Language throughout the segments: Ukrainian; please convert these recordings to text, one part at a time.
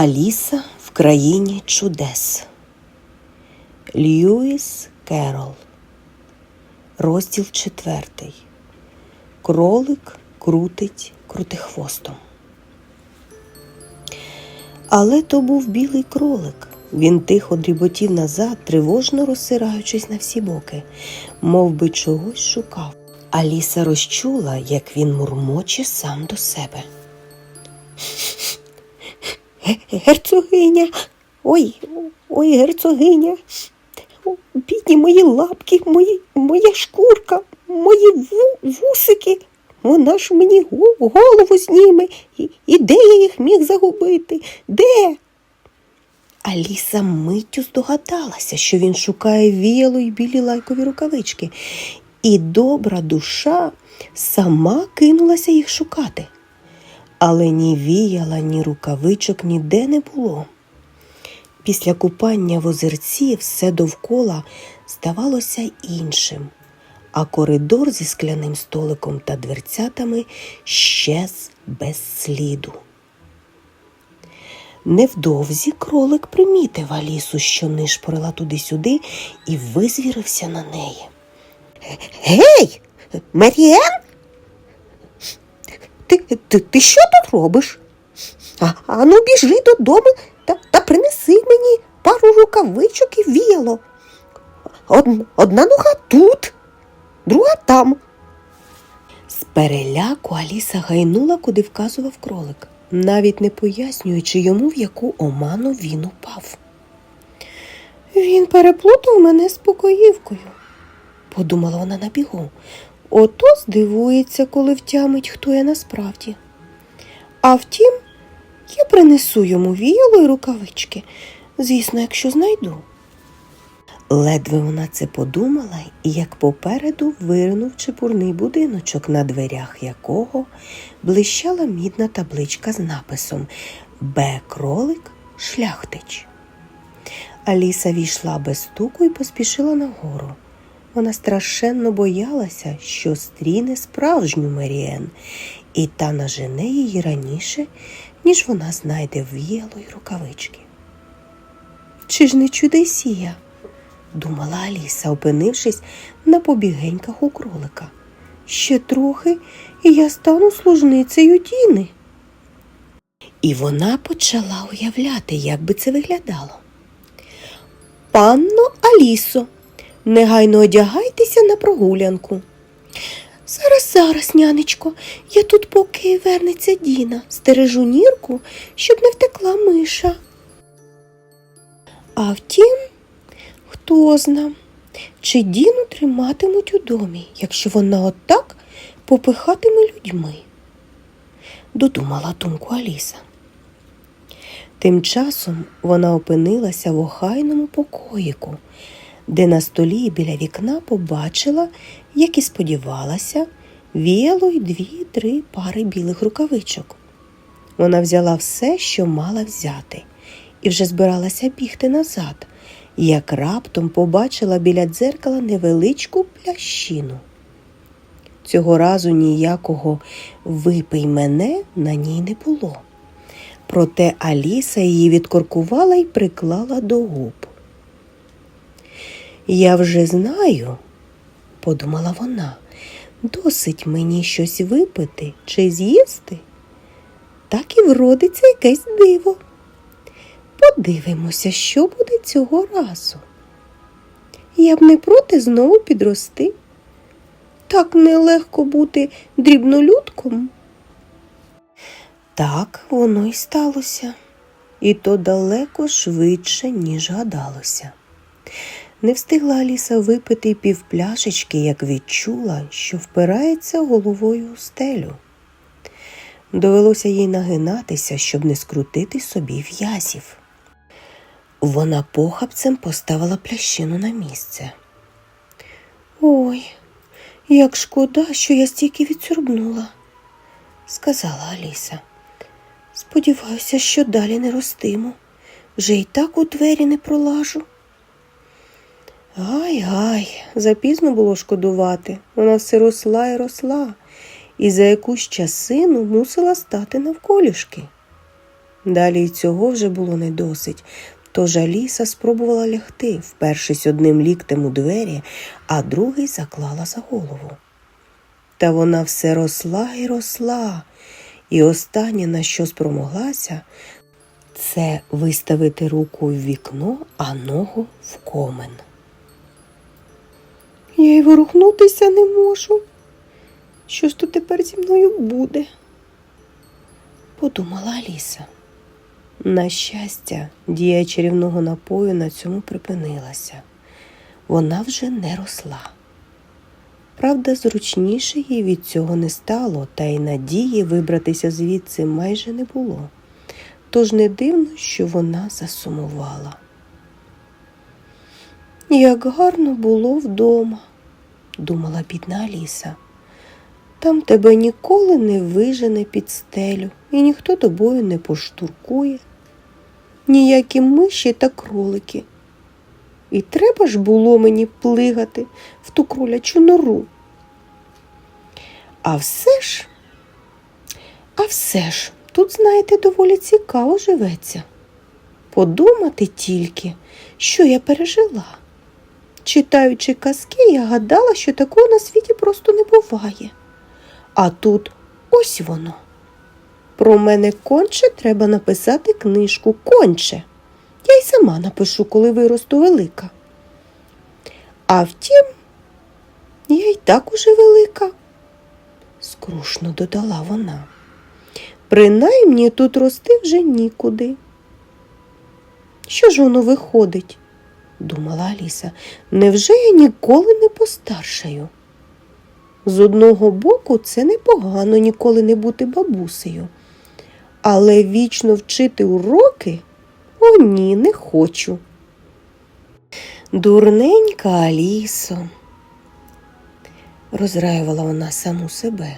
Аліса в країні чудес. Льюіс Керол. Розділ четвертий. Кролик крутить крутихвостом. Але то був білий кролик. Він тихо дріботів назад, тривожно розсираючись на всі боки, мов би чогось шукав. Аліса розчула, як він мурмоче сам до себе. Герцогиня, ой, ой, герцогиня, бідні мої лапки, мої, моя шкурка, мої ву, вусики. Вона ж мені голову зніме. І, і де я їх міг загубити? Де? Аліса миттю здогадалася, що він шукає віяло й білі лайкові рукавички, і добра душа сама кинулася їх шукати. Але ні віяла, ні рукавичок ніде не було. Після купання в озерці все довкола здавалося іншим, а коридор зі скляним столиком та дверцятами щез без сліду. Невдовзі кролик примітив Алісу, що нишпорила туди-сюди, і визвірився на неї. Гей, Маріен? Ти, ти, ти що тут робиш? А, а ну біжи додому та, та принеси мені пару рукавичок і віяло. Од, одна нога тут, друга там. З переляку Аліса гайнула, куди вказував кролик, навіть не пояснюючи йому, в яку оману він упав. Він переплутав мене з покоївкою, подумала вона на бігу. Ото здивується, коли втямить, хто я насправді. А втім, я принесу йому віяло й рукавички, звісно, якщо знайду. Ледве вона це подумала, як попереду виринув чепурний будиночок, на дверях якого блищала мідна табличка з написом Б. Кролик шляхтич. Аліса війшла без стуку і поспішила нагору. Вона страшенно боялася, що стріне справжню Меріен, і та нажене її раніше, ніж вона знайде віяло й рукавички. Чи ж не чудесія? думала Аліса, опинившись на побігеньках у кролика. Ще трохи, і я стану служницею Діни. І вона почала уявляти, як би це виглядало. Панно Алісо, негайно одягайтеся на прогулянку. Зараз, зараз, нянечко, я тут, поки вернеться Діна, стережу нірку, щоб не втекла миша. А втім, хто зна, чи Діну триматимуть у домі, якщо вона отак попихатиме людьми, додумала думку Аліса. Тим часом вона опинилася в охайному покоїку, де на столі біля вікна побачила, як і сподівалася, віяло й дві-три пари білих рукавичок. Вона взяла все, що мала взяти, і вже збиралася бігти назад, як раптом побачила біля дзеркала невеличку плящину. Цього разу ніякого випий мене на ній не було. Проте Аліса її відкоркувала і приклала до губ. Я вже знаю, подумала вона, досить мені щось випити чи з'їсти, так і вродиться якесь диво. Подивимося, що буде цього разу. Я б не проти знову підрости. Так нелегко бути дрібнолюдком. Так воно й сталося, і то далеко швидше, ніж гадалося. Не встигла Аліса випити півпляшечки, як відчула, що впирається головою у стелю. Довелося їй нагинатися, щоб не скрутити собі в'язів. Вона похапцем поставила плящину на місце. Ой, як шкода, що я стільки відсюрбнула, сказала Аліса. Сподіваюся, що далі не ростиму. Вже й так у двері не пролажу. Гай, гай, запізно було шкодувати. Вона все росла і росла, і за якусь часину мусила стати навколішки. Далі й цього вже було не досить. Тож Аліса спробувала лягти, впершись одним ліктем у двері, а другий заклала за голову. Та вона все росла і росла, і останнє, на що спромоглася, це виставити руку в вікно, а ногу в комен. Я й ворухнутися не можу. Що ж то тепер зі мною буде? подумала Аліса. На щастя, дія чарівного напою на цьому припинилася. Вона вже не росла. Правда, зручніше їй від цього не стало, та й надії вибратися звідси майже не було. Тож не дивно, що вона засумувала. Як гарно було вдома, думала бідна Аліса. Там тебе ніколи не вижене під стелю, і ніхто тобою не поштуркує, ніякі миші та кролики. І треба ж було мені плигати в ту кролячу нору. А все ж, а все ж, тут, знаєте, доволі цікаво живеться. Подумати тільки, що я пережила. Читаючи казки, я гадала, що такого на світі просто не буває. А тут ось воно. Про мене конче треба написати книжку конче. Я й сама напишу, коли виросту велика. А втім, я й так уже велика, скрушно додала вона. Принаймні тут рости вже нікуди. Що ж воно виходить? Думала Аліса. Невже я ніколи не постаршаю? З одного боку, це непогано ніколи не бути бабусею. Але вічно вчити уроки о ні, не хочу. Дурненька Алісо, розраювала вона саму себе.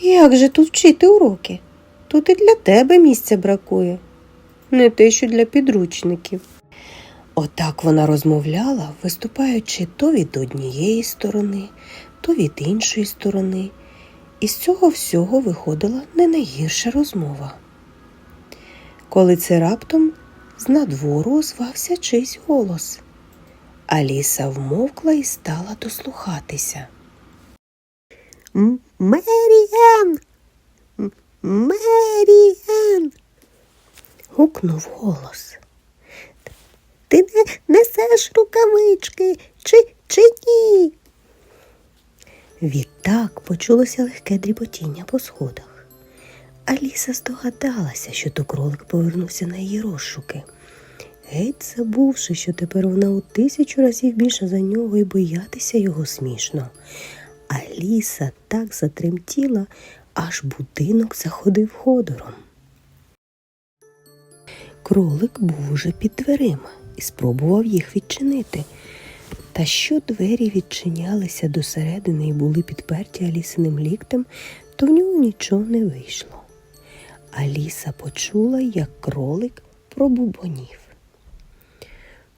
Як же тут вчити уроки? Тут і для тебе місця бракує, не те, що для підручників. Отак вона розмовляла, виступаючи то від однієї сторони, то від іншої сторони, і з цього всього виходила не найгірша розмова. Коли це раптом з надвору озвався чийсь голос. Аліса вмовкла і стала дослухатися. Меріен! Меріен! гукнув голос. Ти не несеш рукавички, чи, чи ні? Відтак почулося легке дріботіння по сходах. Аліса здогадалася, що то кролик повернувся на її розшуки. Геть забувши, що тепер вона у тисячу разів більше за нього і боятися його смішно. Аліса так затремтіла, аж будинок заходив ходором. Кролик був уже під дверима і спробував їх відчинити. Та що двері відчинялися досередини і були підперті Алісиним ліктем, то в нього нічого не вийшло. Аліса почула, як кролик пробубонів.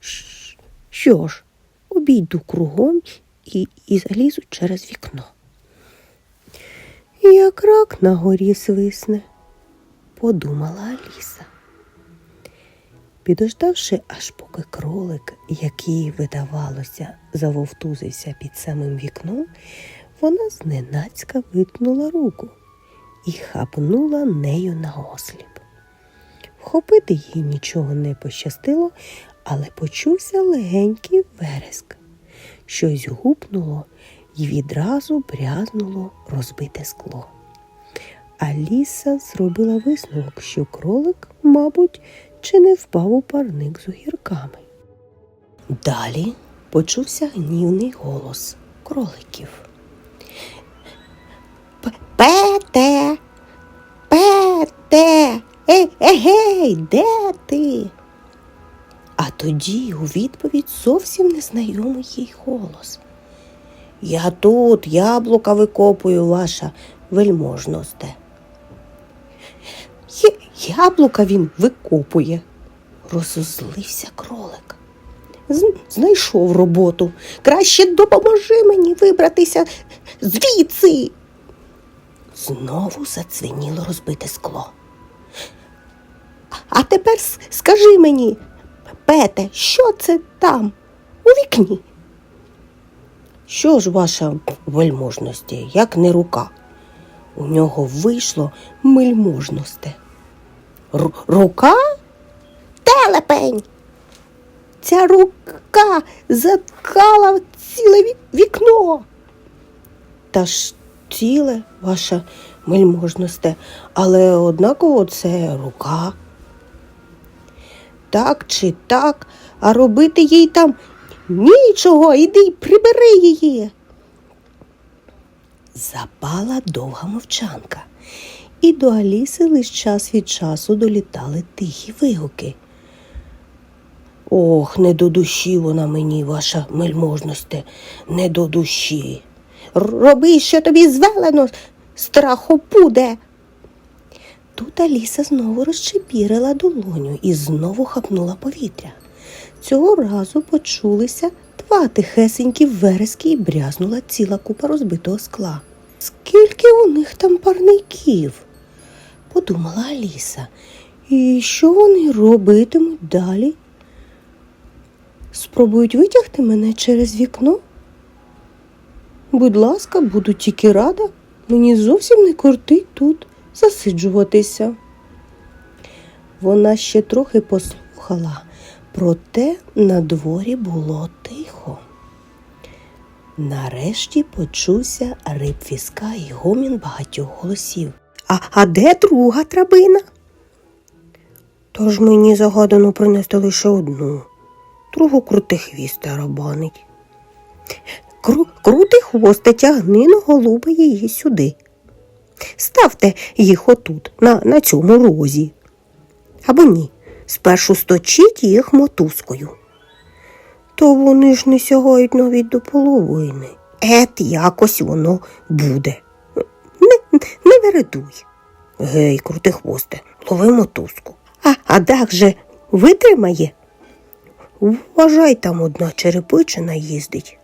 «Ш- Що ж, обійду кругом і, і залізу через вікно. Як рак на горі свисне, подумала Аліса. Підождавши, аж поки кролик, який, видавалося, завовтузився під самим вікном, вона зненацька виткнула руку і хапнула нею на осліп. Вхопити їй нічого не пощастило, але почувся легенький вереск. Щось гупнуло і відразу брязнуло розбите скло. Аліса зробила висновок, що кролик, мабуть, чи не впав у парник з огірками. Далі почувся гнівний голос кроликів. Пете, пете, е, егей, де ти? А тоді у відповідь зовсім незнайомий їй голос. Я тут яблука викопую, ваша вельможносте. Яблука він викопує, розозлився кролик. Знайшов роботу. Краще допоможи мені вибратися звідси. Знову задзвеніло розбите скло. А тепер скажи мені, Пете, що це там у вікні? Що ж ваша вельможності, як не рука? У нього вийшло мельможносте. Ру- рука? Телепень. Ця рука заткала ціле вікно. Та ж ціле ваша мельможносте, але однаково це рука. Так чи так, а робити їй там Нічого, іди й прибери її. Запала довга мовчанка, і до Аліси лиш час від часу долітали тихі вигуки. Ох, не до душі вона мені, ваша мельможносте, не до душі. Роби, що тобі звелено, страху буде. Тут Аліса знову розчепірила долоню і знову хапнула повітря. Цього разу почулися два тихесенькі верески і брязнула ціла купа розбитого скла. Скільки у них там парників? Подумала Аліса. І що вони робитимуть далі? Спробують витягти мене через вікно? Будь ласка, буду тільки рада. Мені зовсім не кортить тут засиджуватися. Вона ще трохи послухала, проте на дворі було тихо. Нарешті почувся рип візка і гомін багатьох голосів. А, а де друга трабина? Тож мені загадано принести лише одну, другу крутий хвіст тарабанить. Кру, крути хвости тягни на голуби її сюди. Ставте їх отут, на, на цьому розі. Або ні, спершу сточіть їх мотузкою. То вони ж не сягають навіть до половини. Ет, якось воно буде. Не, вередуй. Гей, крути хвосте, лови мотузку. А, а дах же витримає. Вважай, там одна черепичина їздить.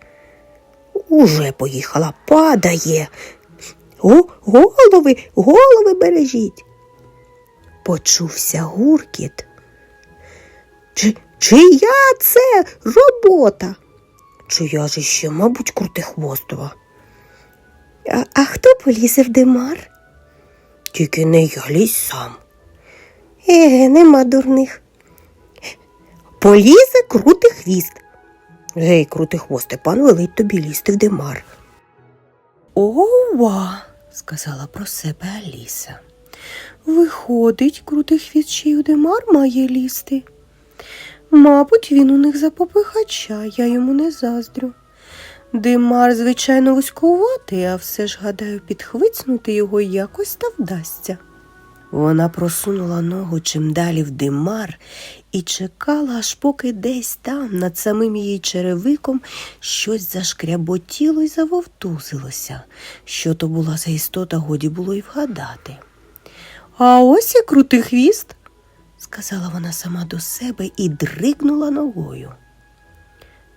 Уже поїхала, падає. О, голови, голови бережіть. Почувся гуркіт. Чи, чия це робота? Чия ж ще, мабуть, крутихвостова. А, а хто полізе в димар? Тільки не я лізь сам. Еге, нема дурних. Полізе крути хвіст. Гей, крутихвосте, пан велить тобі лізти в димар. Ова, сказала про себе Аліса. Виходить, крутий хвіст ще й у димар має лізти. Мабуть, він у них за попихача, я йому не заздрю. Димар, звичайно, вузькуватий, а все ж, гадаю, підхвицнути його якось та вдасться. Вона просунула ногу чим далі в димар і чекала, аж поки десь там, над самим її черевиком, щось зашкряботіло й завовтузилося. Що то була за істота, годі було й вгадати. А ось і крутий хвіст, сказала вона сама до себе і дригнула ногою.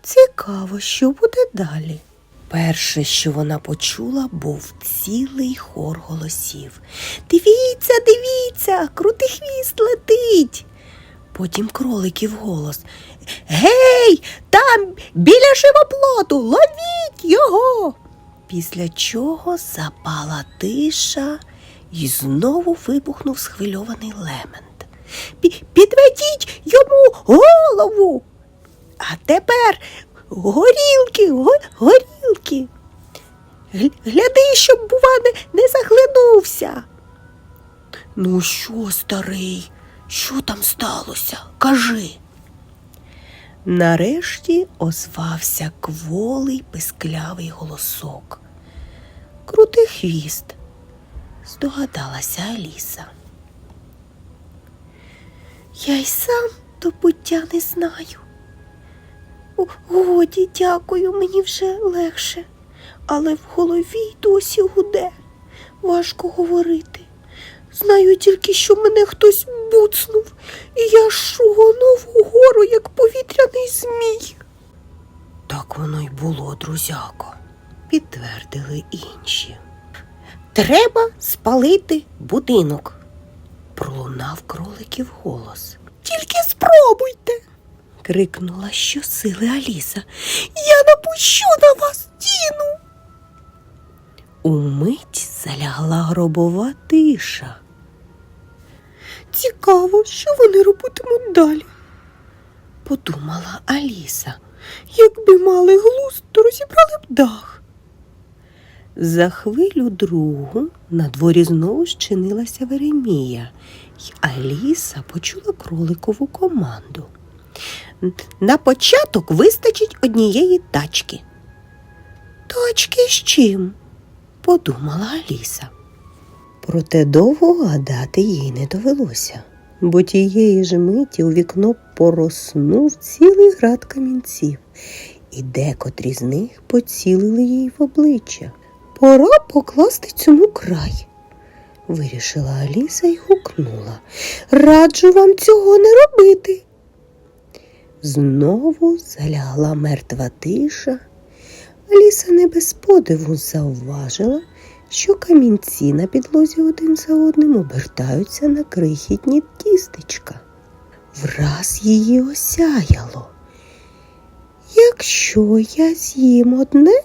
Цікаво, що буде далі. Перше, що вона почула, був цілий хор голосів. Дивіться, дивіться, крутий хвіст летить. Потім кроликів голос. Гей, там біля живоплоту, ловіть його. Після чого запала тиша і знову вибухнув схвильований лемент. Підведіть йому голову. А тепер горілки, го- горілки. Гляди, щоб, бува, не, не заглянувся. Ну що, старий, що там сталося? Кажи. Нарешті озвався кволий писклявий голосок. Крутий хвіст, здогадалася Аліса. Я й сам до пуття не знаю. Годі, дякую, мені вже легше, але в голові й досі гуде. Важко говорити. Знаю тільки, що мене хтось буцнув, і я шугонув угору, як повітряний змій. Так воно й було, друзяко, підтвердили інші. Треба спалити будинок. Пролунав кроликів вголос. Тільки спробуйте. Крикнула щосили Аліса. Я напущу на вас тіну. Умить залягла гробова тиша. Цікаво, що вони робитимуть далі, подумала Аліса. Якби мали глузд, то розібрали б дах. За хвилю другу на дворі знову щинилася Веремія, й Аліса почула кроликову команду. «Н- На початок вистачить однієї тачки. Тачки з чим? подумала Аліса. Проте довго гадати їй не довелося, бо тієї ж миті у вікно пороснув цілий град камінців, і декотрі з них поцілили їй в обличчя. Пора покласти цьому край, вирішила Аліса і гукнула. Раджу вам цього не робити. Знову залягла мертва тиша. Аліса не без подиву зауважила, що камінці на підлозі один за одним обертаються на крихітні тістечка. Враз її осяяло. Якщо я з'їм одне,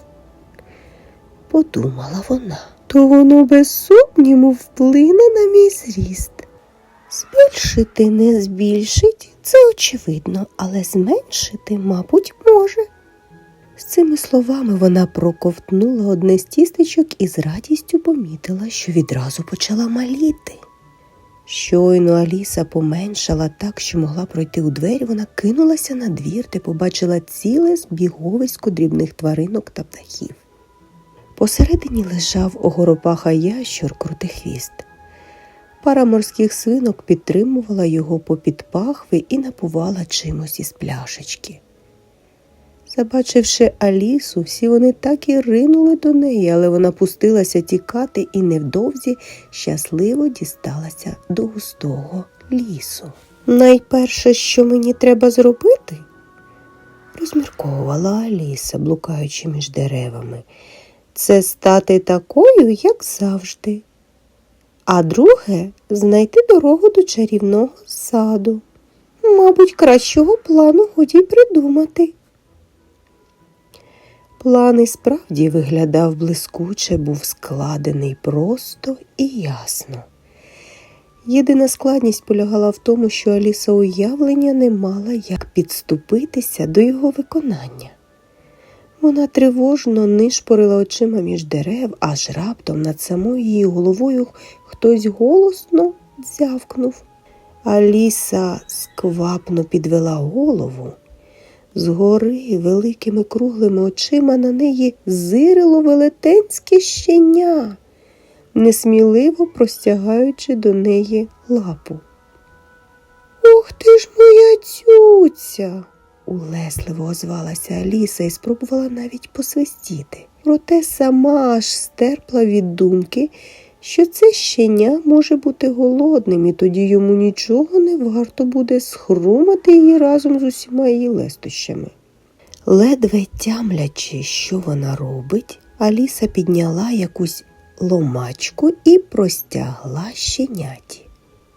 подумала вона, то воно без сумніву вплине на мій зріст. Збільшити не збільшить, це очевидно, але зменшити, мабуть, може. З цими словами вона проковтнула одне з тістечок і з радістю помітила, що відразу почала маліти. Щойно Аліса поменшала так, що могла пройти у двері, вона кинулася на двір, де побачила ціле збіговисько дрібних тваринок та птахів. Посередині лежав огоропаха ящур крутихвіст. Пара морських свинок підтримувала його попід пахви і напувала чимось із пляшечки. Забачивши Алісу, всі вони так і ринули до неї, але вона пустилася тікати і невдовзі щасливо дісталася до густого лісу. Найперше, що мені треба зробити, розмірковувала Аліса, блукаючи між деревами, це стати такою, як завжди. А друге знайти дорогу до чарівного саду. Мабуть, кращого плану годі придумати. План і справді виглядав блискуче, був складений просто і ясно. Єдина складність полягала в тому, що Аліса уявлення не мала, як підступитися до його виконання. Вона тривожно нишпорила очима між дерев, аж раптом над самою її головою хтось голосно дзявкнув. Аліса сквапно підвела голову. Згори великими круглими очима на неї зирило велетенське щеня, несміливо простягаючи до неї лапу. Ух ти ж моя цюця! Улесливо озвалася Аліса і спробувала навіть посвистіти. Проте сама аж стерпла від думки, що це щеня може бути голодним, і тоді йому нічого не варто буде схрумати її разом з усіма її лестощами. Ледве тямлячи, що вона робить, Аліса підняла якусь ломачку і простягла щеняті.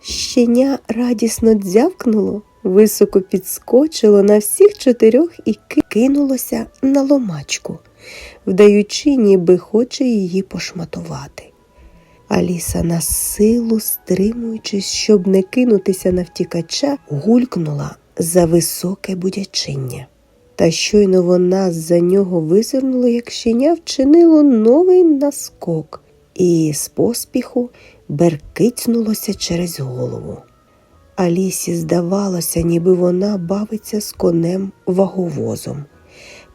Щеня радісно дзявкнуло, високо підскочило на всіх чотирьох і кинулося на ломачку, вдаючи, ніби хоче її пошматувати. Аліса на силу, стримуючись, щоб не кинутися на втікача, гулькнула за високе будячиння. Та щойно вона з-за нього визирнула, як щеня вчинило новий наскок, і з поспіху беркицнулося через голову. Алісі здавалося, ніби вона бавиться з конем ваговозом.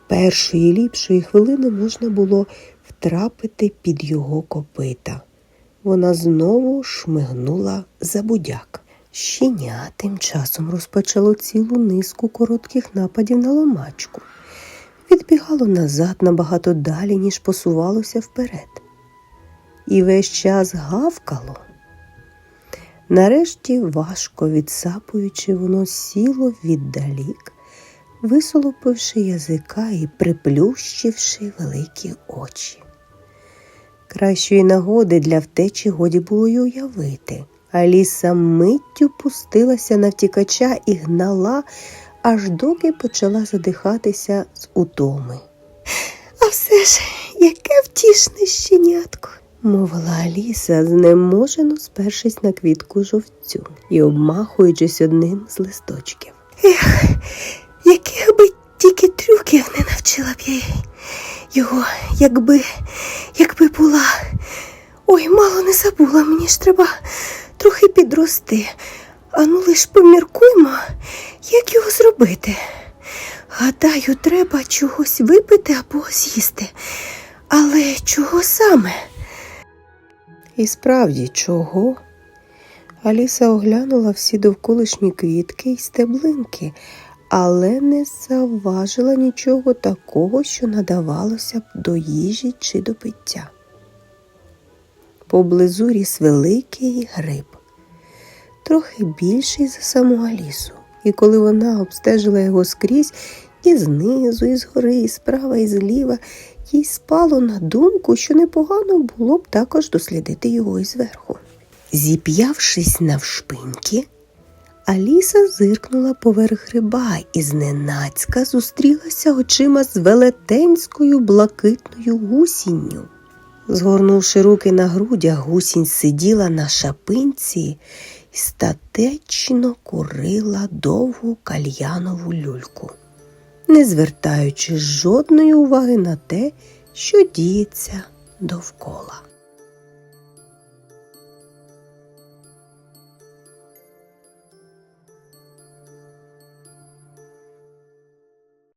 Першої ліпшої хвилини можна було втрапити під його копита. Вона знову шмигнула за будяк. Щеня тим часом розпочало цілу низку коротких нападів на ломачку. Відбігало назад набагато далі, ніж посувалося вперед. І весь час гавкало. Нарешті, важко відсапуючи, воно сіло віддалік, висолопивши язика і приплющивши великі очі. Кращої нагоди для втечі годі було й уявити. Аліса миттю пустилася на втікача і гнала, аж доки почала задихатися з утоми. А все ж, яке втішне щенятко. Мовила Аліса, знеможено спершись на квітку жовцю і обмахуючись одним з листочків. Ех, яких би тільки трюків не навчила б я його, якби, якби була. Ой, мало не забула, мені ж треба трохи підрости. Ану лиш поміркуймо, як його зробити. Гадаю, треба чогось випити або з'їсти. Але чого саме? І справді, чого? Аліса оглянула всі довколишні квітки й стеблинки, але не завважила нічого такого, що надавалося б до їжі чи до пиття. Поблизу ріс великий гриб, трохи більший за саму Алісу, і коли вона обстежила його скрізь і знизу, і згори, і справа, і зліва, їй спало на думку, що непогано було б також дослідити його і зверху. Зіп'явшись навшпиньки, Аліса зиркнула поверх гриба і зненацька зустрілася очима з велетенською блакитною гусінню. Згорнувши руки на грудях, гусінь сиділа на шапинці і статечно курила довгу кальянову люльку, не звертаючи жодної уваги на те, що діється довкола.